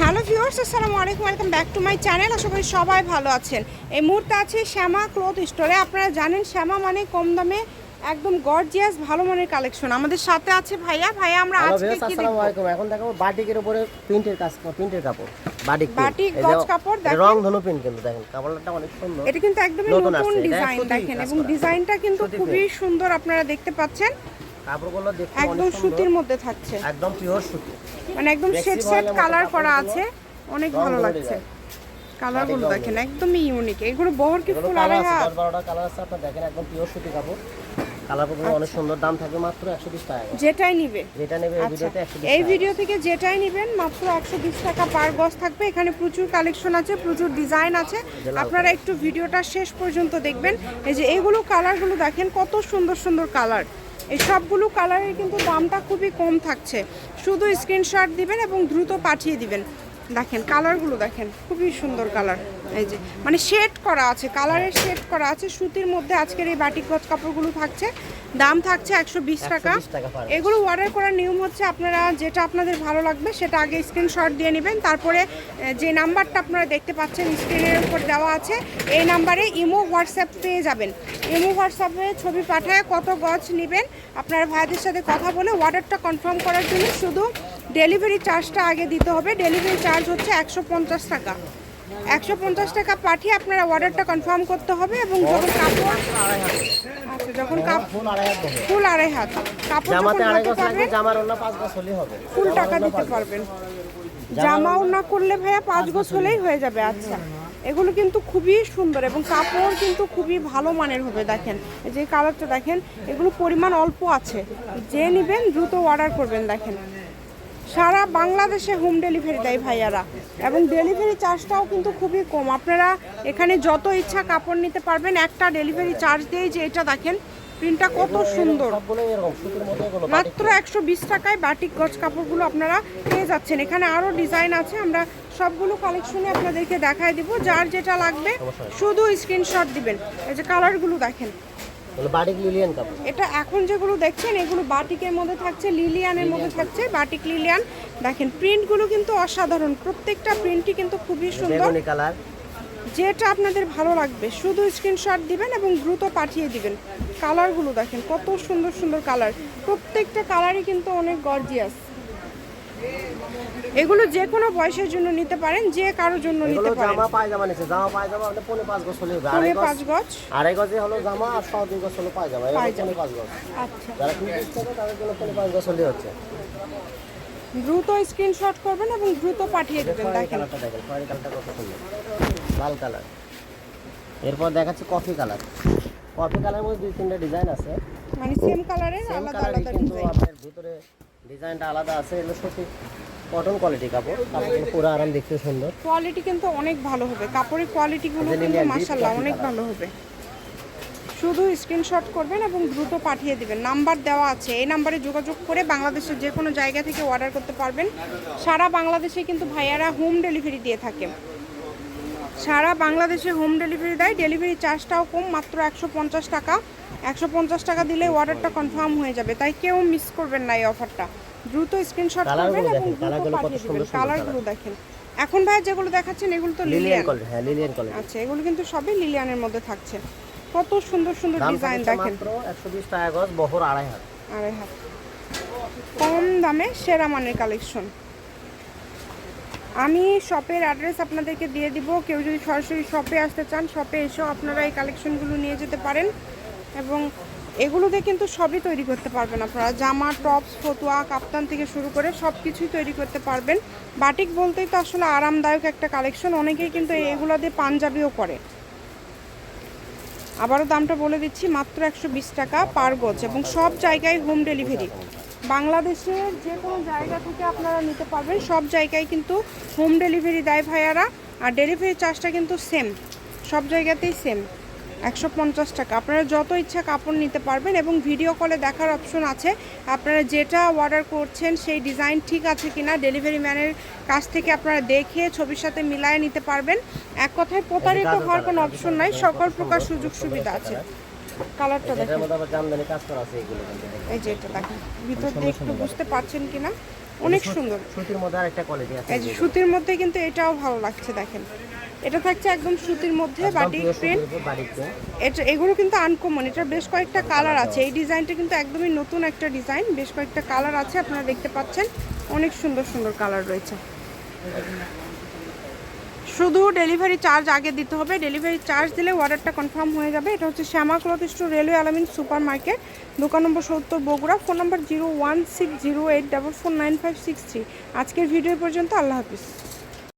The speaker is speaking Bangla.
হ্যালো ভিউয়ার্স আসসালামু আলাইকুম welcome back to my channel. আশা করি সবাই ভালো আছেন। এই মুহূর্তে আছে শ্যামা ক্লথ স্টোরে। আপনারা জানেন শ্যামা মানে কম দামে একদম গর্জিয়াস ভালো মানের কালেকশন আমাদের সাথে আছে ভাইয়া। ভাইয়া আমরা আজকে কি দেখব? আলাইকুম। এখন দেখাবো বাটিকের উপরে প্রিন্টের কাজ প্রিন্টের কাপড়। বাটিক বাটিক গজ কাপড় দেখেন। রং ধনু প্রিন্ট কিন্তু দেখেন। কাপড়টা অনেক সুন্দর। এটা কিন্তু একদমই নতুন ডিজাইন দেখেন। এবং ডিজাইনটা কিন্তু খুবই সুন্দর আপনারা দেখতে পাচ্ছেন। কাপড়গুলো দেখতে একদম সুতির মধ্যে থাকছে। একদম পিওর সুতি। মানে একদম সেট সেট কালার করা আছে। অনেক ভালো লাগছে। কালারগুলো দেখেন একদমই ইউনিক এগুলো বহর কি ফুল কালার আড়াই আছে হাত দশ বারোটা কালার আছে আপনার দেখেন একদম পিওর সুতি কাপড়। কালারগুলো অনেক আচ্ছা। সুন্দর দাম থাকবে মাত্র একশো বিশ টাকা। যেটাই নিবে। যেটা নেবে এই আচ্ছা। ভিডিওতে একশো বিশ এই ভিডিও থেকে যেটাই নেবেন মাত্র একশো বিশ টাকা পার গজ থাকবে। এখানে প্রচুর কালেকশন আছে প্রচুর ডিজাইন আছে। আপনারা একটু ভিডিওটা শেষ পর্যন্ত দেখবেন। এই যে এগুলো কালারগুলো দেখেন কত সুন্দর সুন্দর কালার। এই সবগুলো কালারের কিন্তু দামটা খুবই কম থাকছে। শুধু স্ক্রিনশট দিবেন এবং দ্রুত পাঠিয়ে দিবেন। দেখেন কালারগুলো দেখেন, খুবই সুন্দর কালার এই যে মানে শেড করা আছে কালারের শেড করা আছে, সুতির মধ্যে আজকের এই বাটিক গজ কাপড়গুলো থাকছে। দাম থাকছে একশো বিশ টাকা। 120 টাকা per এগুলো অর্ডার করার নিয়ম হচ্ছে আপনারা যেটা আপনাদের ভালো লাগবে সেটা আগে স্ক্রিনশট দিয়ে নেবেন। তারপরে যে নাম্বারটা আপনারা দেখতে পাচ্ছেন স্ক্রিনের উপর দেওয়া আছে এই নাম্বারে ইমো হোয়াটসঅ্যাপ পেয়ে যাবেন। ইমো হোয়াটসঅ্যাপে ছবি পাঠায় কত গজ নেবেন। আপনারা ভাইদের সাথে কথা বলে অর্ডারটা কনফার্ম করার জন্য শুধু ডেলিভারি চার্জটা আগে দিতে হবে। ডেলিভারি চার্জ হচ্ছে একশো পঞ্চাশ টাকা। একশো পঞ্চাশ টাকা পাঠিয়ে আপনারা অর্ডারটা কনফার্ম করতে হবে এবং যখন কাপড় আচ্ছা যখন ফুল আড়াই হাত। কাপড় ফুল টাকা দিতে পারবেন। জামাও না করলে ভাইয়া পাঁচ গোছ হলেই হয়ে যাবে আচ্ছা। এগুলো কিন্তু খুবই সুন্দর এবং কাপড় কিন্তু খুবই ভালো মানের হবে দেখেন। যে কালারটা দেখেন এগুলো পরিমাণ অল্প আছে। যে নেবেন দ্রুত অর্ডার করবেন দেখেন। সারা বাংলাদেশে হোম ডেলিভারি দেয় ভাইয়ারা। এবং ডেলিভারি চার্জটাও কিন্তু খুবই কম। আপনারা এখানে যত ইচ্ছা কাপড় নিতে পারবেন, একটা ডেলিভারি চার্জ দিয়েই যে এটা দেখেন প্রিন্টটা কত সুন্দর। মাত্র একশো বিশ টাকায় বাটিক গজ কাপড়গুলো আপনারা পেয়ে যাচ্ছেন। এখানে আরও ডিজাইন আছে, আমরা সবগুলো কালেকশনে আপনাদেরকে দেখায় দিব। যার যেটা লাগবে, শুধু স্ক্রিনশট দিবেন। এই যে কালারগুলো দেখেন। বাটিক লিলিয়ান কাপড়। এটা এখন যেগুলো দেখছেন এগুলো বাটিকের মধ্যে থাকছে লিলিয়ানের মধ্যে থাকছে বাটিক লিলিয়ান। দেখেন প্রিন্টগুলো কিন্তু অসাধারণ। প্রত্যেকটা প্রিন্টই কিন্তু খুবই সুন্দর। কালার। যেটা আপনাদের ভালো লাগবে শুধু স্ক্রিনশট দিবেন এবং দ্রুত পাঠিয়ে দিবেন। কালারগুলো দেখেন কত সুন্দর সুন্দর কালার। প্রত্যেকটা কালারই কিন্তু অনেক গর্জিয়াস এগুলো যে কোনো বয়সের জন্য নিতে পারেন যে কারোর জন্য নিতে পারেন। জামা পায়জামা নিচ্ছে জামা পায়জামা মানে পনেরো পাঁচ গজ হলে পৌনে আড়াই পাঁচ গজ। আড়াই গজে হলো জামা আর সব দুই গজ হলো পায়জামা। পনেরো পাঁচ গজ। আচ্ছা। যারা পিস থাকে তাদের জন্য পনেরো পাঁচ গজ হলে হচ্ছে। দ্রুত স্ক্রিনশট করবেন এবং দ্রুত পাঠিয়ে দেবেন দেখেন। কালারটা দেখেন কালারটা কত সুন্দর। লাল কালার এরপর দেখাচ্ছে কফি কালার কফি কালারের মধ্যে দুই তিনটা ডিজাইন আছে। মানে সেম কালারের আলাদা আলাদা কিন্তু ডিজাইন আপনার ভিতরে ডিজাইনটা আলাদা আছে এগুলো সত্যি কটন কোয়ালিটি কাপড়? কাপড়গুলো পুরো আরাম দেখতে সুন্দর। কোয়ালিটি কিন্তু অনেক ভালো হবে। কাপড়ের কোয়ালিটিগুলো কিন্তু মাশাল্লাহ অনেক ভালো হবে। শুধু স্ক্রিনশট করবেন এবং দ্রুত পাঠিয়ে দিবেন। নাম্বার দেওয়া আছে। এই নাম্বারে যোগাযোগ করে বাংলাদেশের যে কোনো জায়গা থেকে অর্ডার করতে পারবেন। সারা বাংলাদেশে কিন্তু ভাইয়ারা হোম ডেলিভারি দিয়ে থাকে। সারা বাংলাদেশে হোম ডেলিভারি দেয়। ডেলিভারি চার্জটাও কম মাত্র একশো পঞ্চাশ টাকা। একশো পঞ্চাশ টাকা দিলে অর্ডারটা কনফার্ম হয়ে যাবে। তাই কেউ মিস করবেন না এই অফারটা দ্রুত স্ক্রিনশট করবেন এবং দেখেন, দ্রুত কালারগুলো পাঠিয়ে দিবেন। কালারগুলো দেখেন। এখন ভাই যেগুলো দেখাচ্ছেন এগুলো তো লিলিয়ান হ্যাঁ লিলিয়ান আচ্ছা এগুলো কিন্তু সবই লিলিয়ানের মধ্যে থাকছে। কত সুন্দর সুন্দর ডিজাইন দেখেন। মাত্র একশো বিশ টাকা গজ বহর আড়াই হাত আড়াই হাত কম দামে সেরা মানের কালেকশন আমি শপের অ্যাড্রেস আপনাদেরকে দিয়ে দিব। কেউ যদি সরাসরি শপে আসতে চান শপে এসেও আপনারা এই কালেকশনগুলো নিয়ে যেতে পারেন। এবং এগুলোতে কিন্তু সবই তৈরি করতে পারবেন আপনারা। জামা টপস ফতুয়া, কাপ্তান থেকে শুরু করে সব কিছুই তৈরি করতে পারবেন। বাটিক বলতেই তো আসলে আরামদায়ক একটা কালেকশন অনেকেই কিন্তু এগুলো দিয়ে পাঞ্জাবিও করে। আবারও দামটা বলে দিচ্ছি, মাত্র একশো বিশ টাকা পার গজ। এবং সব জায়গায় হোম ডেলিভারি বাংলাদেশের যে কোনো জায়গা থেকে আপনারা নিতে পারবেন। সব জায়গায় কিন্তু হোম ডেলিভারি দেয় ভাইয়ারা। আর ডেলিভারি চার্জটা কিন্তু সেম সব জায়গাতেই সেম একশো পঞ্চাশ টাকা। আপনারা যত ইচ্ছা কাপড় নিতে পারবেন এবং ভিডিও কলে দেখার অপশন আছে। আপনারা যেটা অর্ডার করছেন সেই ডিজাইন ঠিক আছে কিনা ডেলিভারি ম্যানের কাছ থেকে আপনারা দেখে ছবির সাথে মিলায়ে নিতে পারবেন। এক কথায় প্রতারিত হওয়ার কোনো অপশন নাই। সকল প্রকার সুযোগ সুবিধা আছে। কালারটা দেখেন। জামদানি কাজ করা আছে এগুলো এই যে এটা দেখেন। ভিতর দিয়ে একটু বুঝতে পারছেন কিনা? অনেক সুন্দর। সুতির মধ্যে আর একটা কোয়ালিটি আছে এই যে সুতির মধ্যে কিন্তু এটাও ভালো লাগছে দেখেন। এটা থাকছে একদম সুতির মধ্যে বাটিক প্রিন্ট প্রিন্ট এটা এগুলো কিন্তু আনকমন এটার বেশ কয়েকটা কালার আছে। এই ডিজাইনটা কিন্তু একদমই নতুন একটা ডিজাইন। বেশ কয়েকটা কালার আছে আপনারা দেখতে পাচ্ছেন। অনেক সুন্দর সুন্দর কালার রয়েছে। শুধু ডেলিভারি চার্জ আগে দিতে হবে। ডেলিভারি চার্জ দিলে অর্ডারটা কনফার্ম হয়ে যাবে। এটা হচ্ছে Shyama cloth store railway Alamin super market দোকান নম্বর সত্তর Bogura, phone number zero one six zero eight double four nine five six three আজকের ভিডিও পর্যন্ত, আল্লাহ হাফিজ।